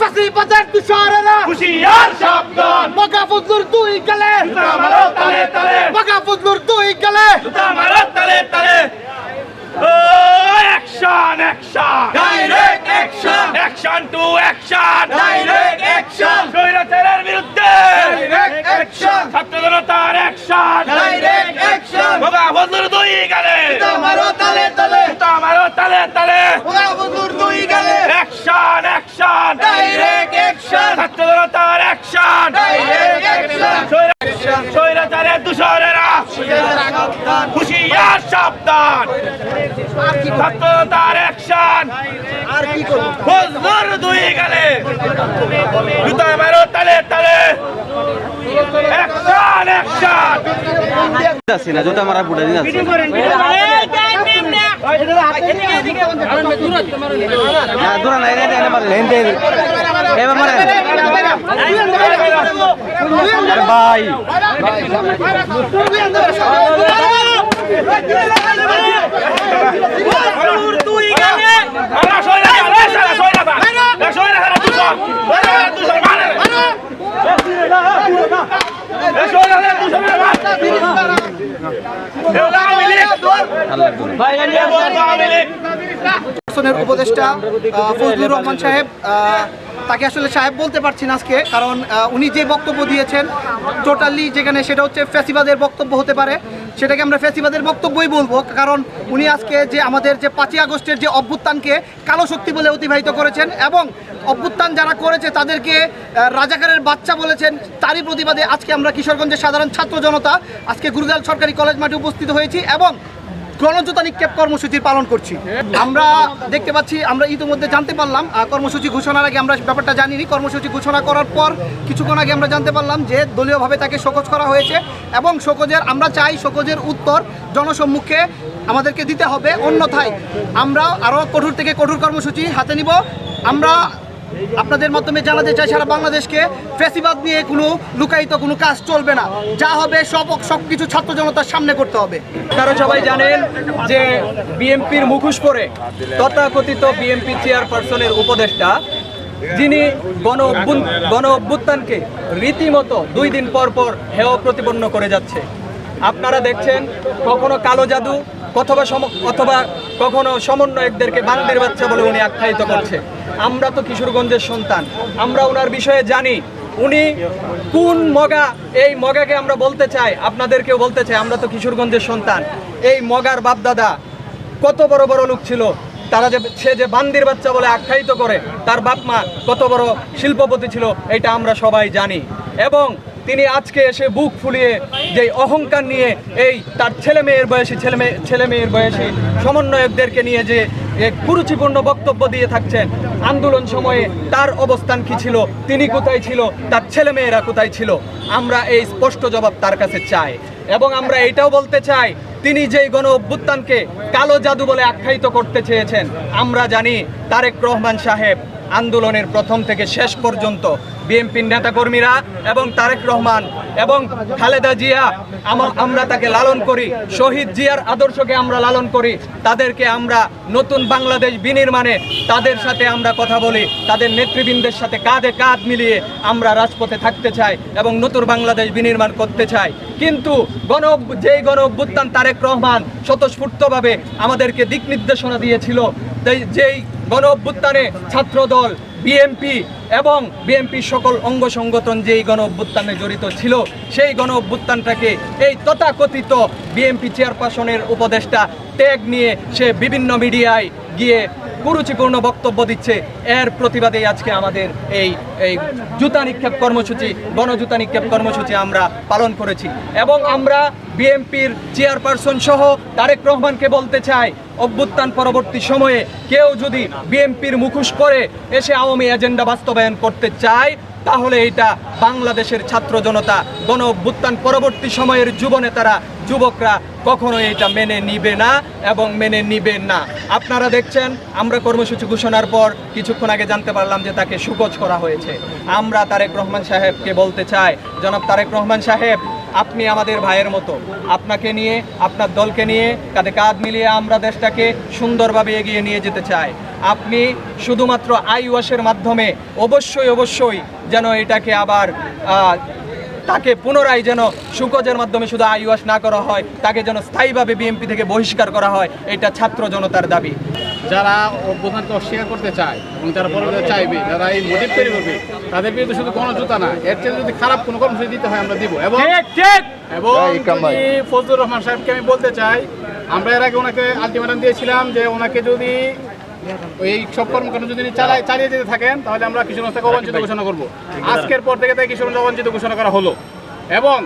ফাঁসিবাদের তুষারেরা হুশিয়ার সাবধান মগাবুজুর দুই গেলে তালে মগাবুজুর দুই গেলে আমারও তালে তালে action action Direct action! Action to action Direct action! স্বৈরাচারের বিরুদ্ধে Direct action! ছাত্র জনতার অ্যাকশন Direct action! বাবা বদলুর দুই গেলে আমারও তালে তালে। আমারও তালে তালে। মগাবুজুর দুই গেলে। Action action Direct action! ছাত্র জনতার অ্যাকশন Direct action! স্বৈরাচারের দূষণেরা। হুশিয়ার সাবধান। ছাত্র জনতার অ্যাকশন আর কি করব? দুই গেলে। জুতা মারো তালে তালে। যাচ্ছি না জুতা মারা বুড়া দিন যাচ্ছি হ্যাঁ দূরা নাই রে এনে মারে লেন দে এবার মারে আরে ভাই আমরা স্বৈরাচার এই শালা স্বৈরাচার এই স্বৈরাচারের দূষণ স্বৈরাচারের দূষণ মানে এই স্বৈরাচারের দূষণ মানে এগুলো আওয়ামী লীগ আল্লাহ গুণ এগুলো আওয়ামী লীগ প্রশাসনের উপদেষ্টা ফজলুর রহমান সাহেব তাকে আসলে সাহেব বলতে পারছি না আজকে কারণ উনি যে বক্তব্য দিয়েছেন টোটালি যেখানে সেটা হচ্ছে ফ্যাসিবাদের বক্তব্য হতে পারে। সেটাকে আমরা ফ্যাসিবাদের বক্তব্যই বলব কারণ উনি আজকে যে আমাদের যে পাঁচই আগস্টের যে অভ্যুত্থানকে কালো শক্তি বলে অতিবাহিত করেছেন এবং অভ্যুত্থান যারা করেছে তাদেরকে রাজাকারের বাচ্চা বলেছেন তারই প্রতিবাদে আজকে আমরা কিশোরগঞ্জের সাধারণ ছাত্র জনতা আজকে গুরুদাল সরকারি কলেজ মাঠে উপস্থিত হয়েছি এবং গণজোতা নিক্ষেপ কর্মসূচির পালন করছি। আমরা দেখতে পাচ্ছি, আমরা ইতিমধ্যে জানতে পারলাম কর্মসূচি ঘোষণার আগে আমরা ব্যাপারটা জানিনি। কর্মসূচি ঘোষণা করার পর কিছুক্ষণ আগে আমরা জানতে পারলাম যে দলীয়ভাবে তাকে শোকজ করা হয়েছে এবং শোকজের, আমরা চাই শোকজের উত্তর জনসম্মুখে আমাদেরকে দিতে হবে। অন্যথায় আমরা আরও কঠোর থেকে কঠোর কর্মসূচি হাতে নিব। আমরা আপনাদের মাধ্যমে জানাতে চাই, সারা বাংলাদেশকে ফেসিবাদ নিয়ে কোনো লুকায়িত কোনো কাজ চলবে না। যা হবে, সব সব কিছু ছাত্র জনতার সামনে করতে হবে। আপনারা সবাই জানেন যে বিএনপির মুখোশ পরে তথাকথিত বিএনপি চেয়ারপারসনের উপদেষ্টা, যিনি গণ গণ অভ্যুত্থানকে রীতিমতো দুই দিন পর পর হেয় প্রতিপন্ন করে যাচ্ছে। আপনারা দেখছেন, কখনো কালো জাদু, অথবা অথবা কখনো সমন্বয়কদেরকে বান্দির বাচ্চা বলে উনি আখ্যায়িত করছে। আমরা তো কিশোরগঞ্জের সন্তান। আমরা ওনার বিষয়ে জানি। উনি কোন মগা? এই মগাকে আমরা বলতে চাই, আপনাদেরকেও বলতে চাই, আমরা তো কিশোরগঞ্জের সন্তান। এই মগার বাপদাদা কত বড় বড় লোক ছিল, তারা যে সে যে বান্দির বাচ্চা বলে আখ্যায়িত করে, তার বাপ মা কত বড় শিল্পপতি ছিল, এটা আমরা সবাই জানি। এবং তিনি আজকে এসে বুক ফুলিয়ে যে অহংকার নিয়ে এই তার ছেলে মেয়ের বয়সী ছেলে মেয়ে ছেলে মেয়ের বয়সী সমন্বয়কদেরকে নিয়ে যে এক কুরুচিপূর্ণ বক্তব্য দিয়ে থাকছেন। আন্দোলন সময়ে তার অবস্থান কি ছিল, তিনি কোথায় ছিল, তার ছেলে মেয়েরা কোথায় ছিল, আমরা এই স্পষ্ট জবাব তার কাছে চাই। এবং আমরা এটাও বলতে চাই, তিনি যেই গণ অভ্যুত্থানকে কালো জাদু বলে আখ্যায়িত করতে চেয়েছেন, আমরা জানি তারেক রহমান সাহেব আন্দোলনের প্রথম থেকে শেষ পর্যন্ত বিএনপির নেতাকর্মীরা এবং তারেক রহমান এবং খালেদা জিয়া আমরা তাকে লালন করি। শহীদ জিয়ার আদর্শকে আমরা লালন করি। তাদেরকে আমরা নতুন বাংলাদেশ বিনির্মাণে তাদের সাথে আমরা কথা বলি। তাদের নেতৃবৃন্দের সাথে কাঁধে কাঁধ মিলিয়ে আমরা রাজপথে থাকতে চাই এবং নতুন বাংলাদেশ বিনির্মাণ করতে চাই। কিন্তু গণ যেই গণ অভ্যুত্থান তারেক রহমান স্বতঃস্ফূর্তভাবে আমাদেরকে দিক নির্দেশনা দিয়েছিল যেই- গণ অভ্যুত্থানে ছাত্রদল বিএনপি এবং বিএনপির সকল অঙ্গ সংগঠন যেই গণ অভ্যুত্থানে জড়িত ছিল, সেই গণ অভ্যুত্থানটাকে এই তথাকথিত বিএনপি চেয়ারপারসনের উপদেষ্টা ত্যাগ নিয়ে সে বিভিন্ন মিডিয়ায় গিয়ে কুরুচিপূর্ণ বক্তব্য দিচ্ছে। এর প্রতিবাদে আজকে আমাদের এই এই জুতা নিক্ষেপ কর্মসূচি গণজুতা নিক্ষেপ কর্মসূচি আমরা পালন করেছি। এবং আমরা বিএনপির চেয়ারপারসন সহ তারেক রহমানকে বলতে চাই, অভ্যুত্থান পরবর্তী সময়ে কেউ যদি বিএনপির মুখোশ পরে এসে আওয়ামী এজেন্ডা বাস্তবায়ন করতে চায়, তাহলে এটা বাংলাদেশের ছাত্র জনতা, গণ অভ্যুত্থান পরবর্তী সময়ের যুব নেতারা, যুবকরা কখনো এটা মেনে নিবে না এবং মেনে নিবে না। আপনারা দেখছেন, আমরা কর্মসূচি ঘোষণার পর কিছুক্ষণ আগে জানতে পারলাম যে তাকে সুকোচ করা হয়েছে। আমরা তারেক রহমান সাহেবকে বলতে চাই, জনাব তারেক রহমান সাহেব, আপনি আমাদের ভাইয়ের মতো। আপনাকে নিয়ে, আপনার দলকে নিয়ে, কাঁধে কাঁধ মিলিয়ে আমরা দেশটাকে সুন্দরভাবে এগিয়ে নিয়ে যেতে চাই। আপনি শুধুমাত্র আই ওয়াশের মাধ্যমে অবশ্যই অবশ্যই যেন এটাকে আবার তাকে পুনরায় যেন সুকজের মাধ্যমে শুধু আই ওয়াশ না করা হয় তাকে যেন স্থায়ীভাবে বিএমপি থেকে বহিষ্কার করা হয় এটা ছাত্র জনতার দাবি। যারা অভ্যুত্থানকে অস্বীকার করতে চায় এবং যারা পরবর্তীতে চাইবে যারা এই মোটিভ তৈরি করবে তাদের বিরুদ্ধে শুধু গণজোতা না এর চেয়ে যদি খারাপ কোনো কর্মসূচি দিতে হয় আমরা দিব। এবং এবং ফজলুর রহমান সাহেবকে আমি বলতে চাই আমরা এর আগে ওনাকে আলটিমেটাম দিয়েছিলাম যে ওনাকে যদি এই সব কর্মকাণ্ড যদি চালায় চালিয়ে যেতে থাকেন তাহলে আমরা কিশোরগঞ্জ থেকে অবাঞ্ছিত ঘোষণা করব। আজকের পর থেকে তাই কিশোরগঞ্জ অবাঞ্ছিত ঘোষণা করা হলো। এবং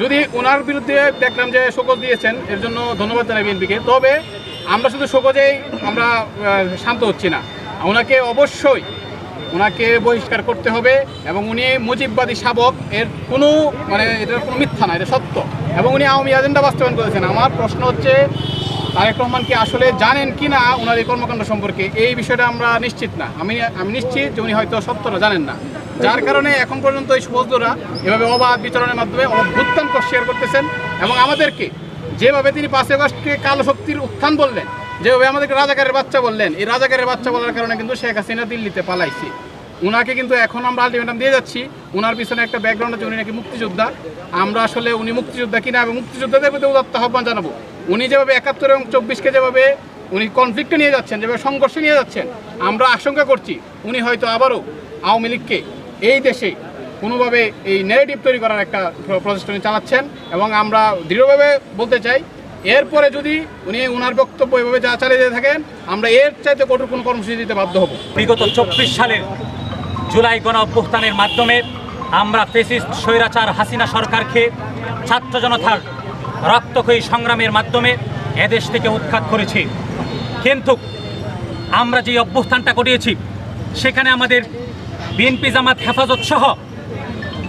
যদি ওনার বিরুদ্ধে দেখলাম যে শোকজ দিয়েছেন এর জন্য ধন্যবাদ জানাই বিএনপিকে। তবে আমরা শুধু শোকজেই আমরা শান্ত হচ্ছি না। ওনাকে অবশ্যই ওনাকে বহিষ্কার করতে হবে এবং উনি মুজিববাদী শাবক। এর কোনো মানে এটার কোনো মিথ্যা না এটা সত্য। এবং উনি আওয়ামী এজেন্ডা বাস্তবায়ন করেছেন। আমার প্রশ্ন হচ্ছে তারেক রহমান কি আসলে জানেন কি না ওনার এই কর্মকাণ্ড সম্পর্কে? এই বিষয়টা আমরা নিশ্চিত না। আমি আমি নিশ্চিত যে উনি হয়তো সত্যটা জানেন না। যার কারণে এখন পর্যন্ত এই সুবজরা এভাবে অবাধ বিতরণের মাধ্যমে অভ্যুত্থান শেয়ার করতেছেন এবং আমাদেরকে যেভাবে তিনি পাঁচই আগস্টকে কালো শক্তির উত্থান বললেন, যেভাবে আমাদেরকে রাজাকারের বাচ্চা বললেন, এই রাজাকারের বাচ্চা বলার কারণে কিন্তু শেখ হাসিনা দিল্লিতে পালাইছে। উনাকে কিন্তু এখন আমরা আলটিমেটাম দিয়ে যাচ্ছি। ওনার পিছনে একটা ব্যাকগ্রাউন্ড আছে, উনি নাকি মুক্তিযোদ্ধা। আমরা আসলে উনি মুক্তিযোদ্ধা কিনা এবং মুক্তিযোদ্ধাদের প্রতি উদাত্ত আহ্বান জানাব। উনি যেভাবে একাত্তর এবং চব্বিশকে যেভাবে উনি কনফ্লিক্টে নিয়ে যাচ্ছেন, যেভাবে সংঘর্ষে নিয়ে যাচ্ছেন, আমরা আশঙ্কা করছি উনি হয়তো আবারও আওয়ামী লীগকে এই দেশে কোনোভাবে এই নেগেটিভ তৈরি করার একটা প্রচেষ্টা উনি চালাচ্ছেন এবং আমরা দৃঢ়ভাবে বলতে চাই, এরপরে যদি উনি ওনার বক্তব্য এভাবে যা চালিয়ে যেতে থাকেন, আমরা এর চাইতে কঠোর কোনো কর্মসূচি দিতে বাধ্য হব। বিগত চব্বিশ সালের জুলাই গণ অভ্যুত্থানের মাধ্যমে আমরা ফেসিস্ট স্বৈরাচার, হাসিনা সরকারকে ছাত্র জনতার রক্তক্ষয়ী সংগ্রামের মাধ্যমে এদেশ থেকে উৎখাত করেছি। কিন্তু আমরা যে অভ্যুত্থানটা ঘটিয়েছি, সেখানে আমাদের বিএনপি জামাত হেফাজত সহ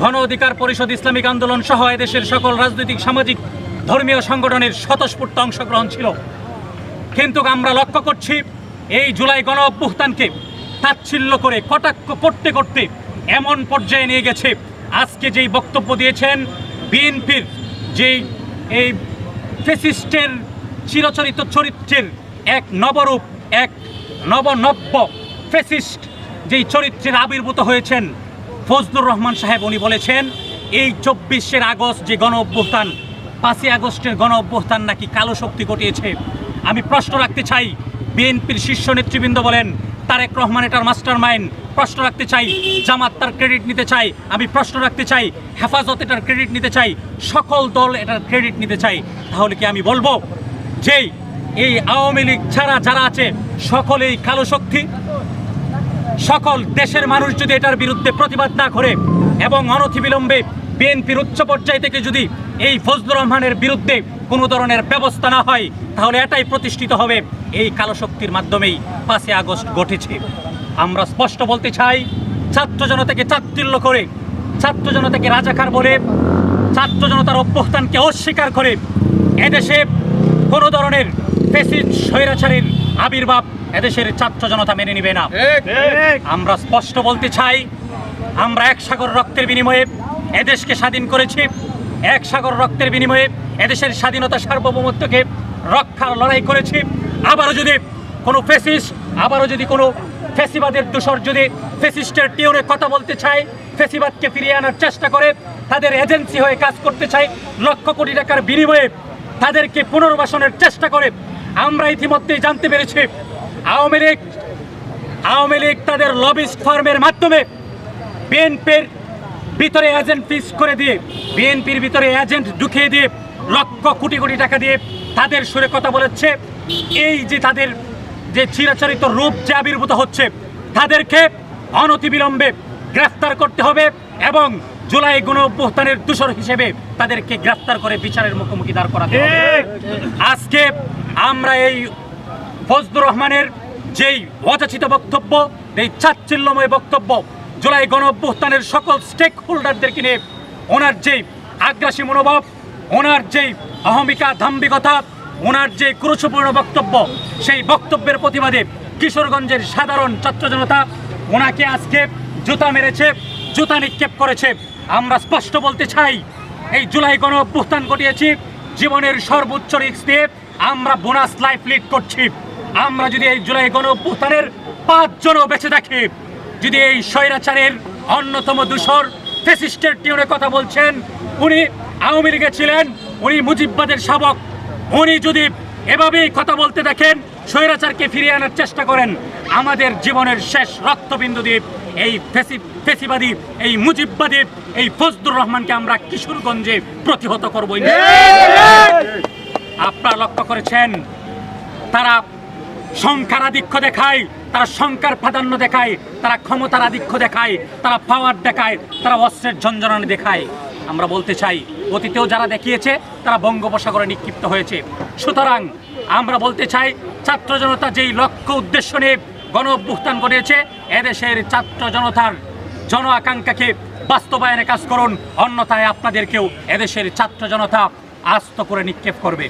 গণ অধিকার পরিষদ ইসলামিক আন্দোলন সহ এদেশের সকল রাজনৈতিক, সামাজিক, ধর্মীয় সংগঠনের স্বতঃস্ফূর্ত অংশগ্রহণ ছিল। কিন্তু আমরা লক্ষ্য করছি, এই জুলাই গণ অভ্যুত্থানকে তাচ্ছিল্য করে, কটাক্ষ করতে করতে এমন পর্যায়ে নিয়ে গেছে। আজকে যেই বক্তব্য দিয়েছেন বিএনপির যেই এই ফেসিস্টের চিরচরিত চরিত্রের এক নবরূপ, এক নবনব্য ফেসিস্ট যেই চরিত্রের আবির্ভূত হয়েছেন ফজলুর রহমান সাহেব, উনি বলেছেন, এই চব্বিশের আগস্ট যে গণ অভ্যুত্থান, পাঁচই আগস্টের গণ অভ্যুত্থান নাকি কালো শক্তি ঘটিয়েছে। আমি প্রশ্ন রাখতে চাই, বিএনপির শীর্ষ নেতৃবৃন্দ বলেন তারেক রহমান এটার মাস্টার মাইন্ড প্রশ্ন রাখতে চাই, জামাত তার ক্রেডিট নিতে চাই। আমি প্রশ্ন রাখতে চাই, হেফাজত এটার ক্রেডিট নিতে চাই। সকল দল এটার ক্রেডিট নিতে চাই। তাহলে কি আমি বলব যেই এই আওয়ামী লীগ ছাড়া যারা আছে, সকলেই কালো শক্তি। সকল দেশের মানুষ যদি এটার বিরুদ্ধে প্রতিবাদ না করে এবং অনতিবিলম্বে বিএনপির উচ্চ পর্যায় থেকে যদি এই ফজলুর রহমানের বিরুদ্ধে কোনো ধরনের ব্যবস্থা না হয় তাহলে এটাই প্রতিষ্ঠিত হবে এই কালো শক্তির মাধ্যমেই পাঁচই আগস্ট ঘটেছে। আমরা স্পষ্ট বলতে চাই ছাত্র জনতাকে চাত্তিল্য করে ছাত্র জনতাকে রাজাকার বলে ছাত্র জনতার অভ্যুত্থানকে অস্বীকার করে এদেশে কোনো ধরনের ফেসিড স্বৈরাচারের আবির্ভাব এদেশের ছাত্র জনতা মেনে নেবে না। আমরা স্পষ্ট বলতে চাই আমরা এক সাগর রক্তের বিনিময়ে এদেশকে স্বাধীন করেছি এক সাগর রক্তের বিনিময়ে এদেশের স্বাধীনতা সার্বভৌমত্বকে রক্ষার লড়াই করেছি। আবারও যদি কোনো ফেসিস আবারও যদি কোনো ফেসিবাদের দোষর যদি ফেসিস্টের টিউনে কথা বলতে চায় ফেসিবাদকে ফিরিয়ে আনার চেষ্টা করে, তাদের এজেন্সি হয়ে কাজ করতে চায়, লক্ষ কোটি টাকার বিনিময়ে তাদেরকে পুনর্বাসনের চেষ্টা করে, আমরা ইতিমধ্যেই জানতে পেরেছি, আওয়ামী লীগ আওয়ামী লীগ তাদের লবিস্ট ফার্মের মাধ্যমে বিএনপির ভিতরে এজেন্ট ফিক্স করে দিয়ে বিএনপির ভিতরে এজেন্ট ঢুকিয়ে দিয়ে লক্ষ কোটি কোটি টাকা দিয়ে তাদের সুরে কথা বলেছে। এই যে তাদের যে চিরাচরিত রূপ যে আবির্ভূত হচ্ছে, তাদেরকে অনতিবিলম্বে গ্রেফতার করতে হবে এবং জুলাই গণ অভ্যুত্থানের দূষর হিসেবে তাদেরকে গ্রেফতার করে বিচারের মুখোমুখি দাঁড় করাতে আজকে আমরা এই ফজলুর রহমানের যেই অযাচিত বক্তব্য এই চাচ্ছিল্যময় বক্তব্য, জুলাই গণ অভ্যুত্থানের সকল স্টেক হোল্ডারদেরকে নিয়ে ওনার যেই আগ্রাসী মনোভাব ওনার যে অহমিকা ধাম্বিকতা ওনার যে ক্রুশপূর্ণ বক্তব্য, সেই বক্তব্যের প্রতিবাদে কিশোরগঞ্জের সাধারণ ছাত্র জনতা ওনাকে আজকে জুতা মেরেছে, জুতা নিক্ষেপ করেছে। আমরা স্পষ্ট বলতে চাই, এই জুলাই গণ অভ্যুত্থান ঘটিয়েছি, জীবনের সর্বোচ্চ রিস্ক দিয়ে আমরা বোনাস লাইফ লিড করছি। আমরা যদি এই জুলাই গণ অভ্যুত্থানের পাঁচজনও বেঁচে থাকি, যদি এই স্বৈরাচারের অন্যতম দূষর ফেসিস্টের টিউনে কথা বলছেন, উনি আওয়ামী লীগে ছিলেন, উনি মুজিববাদের শাবক। উনি যদি এভাবেই কথা বলতে দেখেন, স্বৈরাচারকে ফিরিয়ে আনার চেষ্টা করেন, আমাদের জীবনের শেষ রক্তবিন্দু দ্বীপ, এই ফেসিবাদী, এই মুজিববাদী, এই ফজদুর রহমানকে আমরা কিশোরগঞ্জে প্রতিহত করব আপনারা লক্ষ্য করেছেন, তারা সংখ্যার আধিক্য দেখায়, তারা সংখ্যার প্রাধান্য দেখায়, তারা ক্ষমতার আধিক্য দেখায়, তারা পাওয়ার দেখায়, তারা অস্ত্রের ঝঞ্ঝনানি দেখায়। আমরা বলতে চাই অতীতেও যারা দেখিয়েছে, তারা বঙ্গোপসাগরে নিক্ষিপ্ত হয়েছে। সুতরাং আমরা বলতে চাই, ছাত্র জনতা যেই লক্ষ্য উদ্দেশ্য নিয়ে গণ অভ্যুত্থান ঘটিয়েছে, এদেশের ছাত্র জনতার জন আকাঙ্ক্ষাকে বাস্তবায়নে কাজ করুন, অন্যথায় আপনাদেরকেও এদেশের ছাত্র জনতা আস্ত করে নিক্ষেপ করবে।